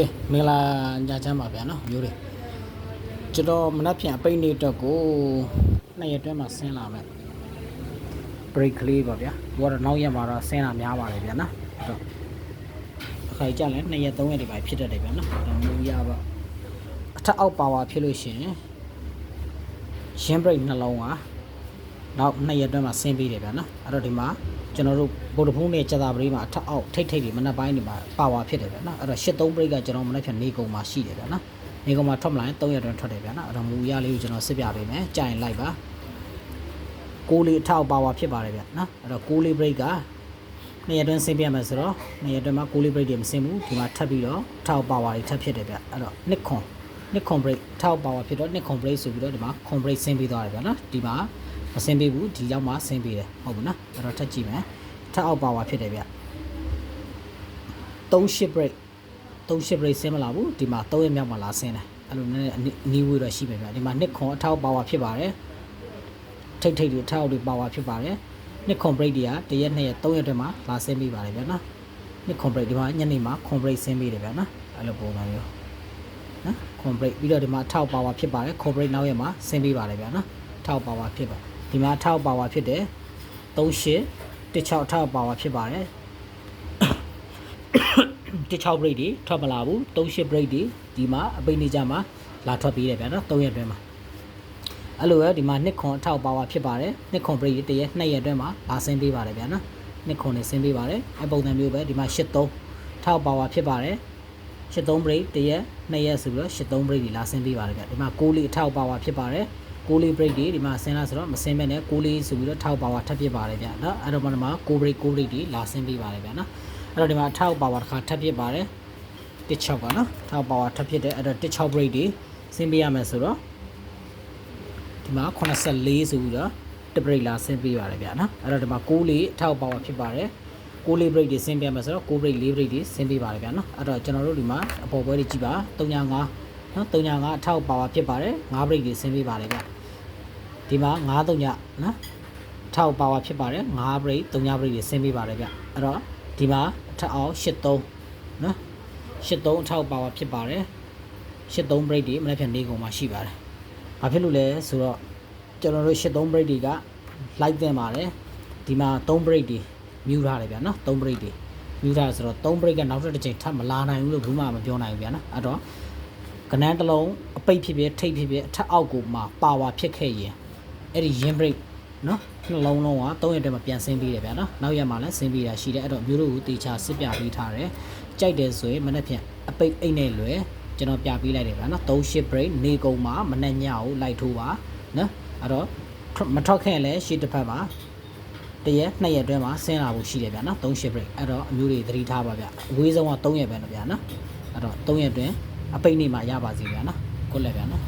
ကဲမင်္ဂလာညချမ်းပါဗျာနော်မျိုးတွေကျွန်တော်မနက်ဖြန်အပိတ်နေ့အတွက်ကိုနှစ်ရက်တွဲမှာဆင်းလာမယ် break ကလေးပါဗျာဘောတော့နောက်ရက်မှာတော့ဆင်းလာများပါတယ်ဗျာနော်အဲ့တော့အခါကြလဲနှစ်ရက်သုံးရက်ဒီပိုင်းဖြစ်တတ်တယ်ဗျာနော်ဒါမျိုးရပါအထက်အောက်ပါဝါဖြစ်လို့ရှိရင်ရှင်း break နှလုံးကနောက်နှစ်ရက်တွဲမှာဆင်းပြီးတယ်ဗျာနော်အဲ့တော့ဒီမှာ ကျွန်တော်တို့ဗိုလ်တဖုံးနဲ့ကြာတာပရိမှာအထက်အောက်ထိတ်ထိတ်တွေမနက်ပိုင်းတွေမှာပါဝါဖြစ်တယ်ဗျာနော်အဲ့တော့83 break ကကျွန်တော်မနက်ဖြန်နေကုန်မှာရှိတယ်ဗျာနော်နေကုန်မှာထွက်မလာရင်3ရက်တွဲထွက်တယ်ဗျာနော်အဲ့တော့မူရလေးကိုကျွန်တော်စစ်ပြပေးမယ်ကြာရင်လိုက်ပါကိုးလေးအထောက်ပါဝါဖြစ်ပါတယ်ဗျနော်အဲ့တော့ကိုးလေး break ကနှစ်ရက်တွင်းဆင်းပြမယ်ဆိုတော့နှစ်ရက်တွင်းမှာကိုးလေး break တွေမဆင်းဘူးဒီမှာထပ်ပြီးတော့အထောက်ပါဝါတွေထပ်ဖြစ်တယ်ဗျအဲ့တော့နှစ်ခွန်နှစ်ခွန် break အထောက်ပါဝါဖြစ်တော့နှစ်ခွန် break ဆိုပြီးတော့ဒီမှာခွန် break ဆင်းပြီးသွားတယ်ဗျနော်ဒီမှာ မဆင်းပေးဘူးဒီရောက်မှဆင်းပေးတယ်ဟုတ်ဘူးနော်အဲ့တော့ထပ်ကြည့်မယ်ထပ်အောက်ပါဝါဖြစ်တယ်ဗျ38 break 38 break ဆင်းမလာဘူးဒီမှာ3ရက်မြောက်မှလာဆင်းတယ်အဲ့လိုနည်းနည်းနီးဝေးတော့ရှိပဲဗျဒီမှာနှစ်ခွန်အထောက်ပါဝါဖြစ်ပါတယ်ထိတ်ထိတ်တွေထောက်တွေပါဝါဖြစ်ပါတယ်နှစ်ခွန်ဘရိတ်တွေကတရက်နှစ်ရက်သုံးရက်တည်းမှာလာဆင်းပြီးပါတယ်ဗျာနော်နှစ်ခွန်ဘရိတ်ဒီမှာညနေမှာခွန်ဘရိတ်ဆင်းပြီးတယ်ဗျာနော်အဲ့လိုပုံစံမျိုးနော်ခွန်ဘရိတ်ပြီးတော့ဒီမှာထောက်ပါဝါဖြစ်ပါတယ်ခွန်ဘရိတ်နောက်ရက်မှာဆင်းပြီးပါတယ်ဗျာနော်ထောက်ပါဝါဖြစ်ပါ ဒီမှာထောက်ပါဝါဖြစ်တယ်38 16ထောက်ပါဝါဖြစ်ပါတယ်16 break တွေထွက်မလာဘူး38 break တွေဒီမှာအပိတ်နေကြမှာလာထွက်ပြီးတယ်ဗျာနော်3ရက်တွင်းမှာအဲ့လိုပဲဒီမှာနှစ်ခွန်အထောက်ပါဝါဖြစ်ပါတယ်နှစ်ခွန်ပြည့်တရက်နှစ်ရက်အတွင်းမှာလာဆင်းပေးပါတယ်ဗျာနော်နှစ်ခွန်နဲ့ဆင်းပေးပါတယ်အပုံစံမျိုးပဲဒီမှာ83ထောက်ပါဝါဖြစ်ပါတယ်83ပြည့်တရက်နှစ်ရက်ဆိုပြီးတော့83ပြည့်ဒီလာဆင်းပေးပါတယ်ဗျာဒီမှာ6လေးအထောက်ပါဝါဖြစ်ပါတယ် 6လေး break ဒီဒီမှာဆင်းလာဆိုတော့မဆင်းမဲ့နဲ့6လေးဆိုပြီးတော့ထောက်ပါဝါထပ်ဖြစ်ပါတယ်ဗျာနော်အဲ့တော့ဒီမှာ6 break 6 break ဒီလာဆင်းပေးပါတယ်ဗျာနော်အဲ့တော့ဒီမှာထောက်ပါဝါတစ်ခါထပ်ဖြစ်ပါတယ်16ပါနော်ထောက်ပါဝါထပ်ဖြစ်တယ်အဲ့တော့16 break ဒီဆင်းပေးရမယ်ဆိုတော့ဒီမှာ84ဆိုပြီးတော့တဘရိတ်လာဆင်းပေးပါတယ်ဗျာနော်အဲ့တော့ဒီမှာ6လေးအထောက်ပါဝါဖြစ်ပါတယ်6လေးဘရိတ်တွေဆင်းပြမယ်ဆိုတော့6ဘရိတ်4ဘရိတ်တွေဆင်းပေးပါတယ်ဗျာနော်အဲ့တော့ကျွန်တော်တို့ဒီမှာအပေါ်ပွဲတွေကြည့်ပါ35နော်35အထောက်ပါဝါဖြစ်ပါတယ်5ဘရိတ်တွေဆင်းပေးပါတယ်ဗျာ ဒီမှာ93ညနော်အထောက်ပါဝါဖြစ်ပါတယ်5ဘရိတ်3ဘရိတ်တွေဆင်းပေးပါတယ်ဗျာအဲ့တော့ဒီမှာအထက်အောင်83နော်83အထောက်ပါဝါဖြစ်ပါတယ်83ဘရိတ်တွေမနေ့ဖြန်နေကုန်မှာရှိပါတယ်။ဘာဖြစ်လို့လဲဆိုတော့ကျွန်တော်တို့83 break တွေက live တင်ပါတယ်။ဒီမှာ3 break တွေမြူထားတယ်ဗျာနော်3 break တွေမြူထားဆိုတော့3 break ကနောက်တစ်ချိန်ထပ်မလာနိုင်ဘူးလို့ဘူးမှမပြောနိုင်ဘူးဗျာနော်။အဲ့တော့ကနန်းတစ်လုံးအပိတ်ဖြစ်ဖြစ်ထိတ်ဖြစ်ဖြစ်အထက်အောက်ကိုမှပါဝါဖြစ်ခဲ့ရင် အဲ့ဒီ yin break နော်နှလုံးလုံးက3ရက်တည်းမှာပြန်ဆင်းပြီးတယ်ဗျာနော်နောက်ရက်မှာလည်းဆင်းပြီးတာရှိတယ်အဲ့တော့မျိုးတို့ကိုတေချာစစ်ပြပေးထားတယ်ကြိုက်တယ်ဆိုရင်မနေ့ဖြန်အပိတ်အိတ်နဲ့လွယ်ကျွန်တော်ပြပေးလိုက်တယ်ဗျာနော်38 break နေကုန်မှာမနေ့ညကိုလိုက်ထိုးပါနော်အဲ့တော့မထောက်ခဲ့ရင်လည်းရှေ့တစ်ဖက်မှာတရက်နှစ်ရက်အတွင်းမှာဆင်းလာဖို့ရှိတယ်ဗျာနော်38 break အဲ့တော့အမျိုးတွေသတိထားပါဗျအဝေးဆုံးက3ရက်ပဲနော်ဗျာနော်အဲ့တော့3ရက်အတွင်းအပိတ်နေမှာရပါစီဗျာနော်ကိုလက်ဗျာနော်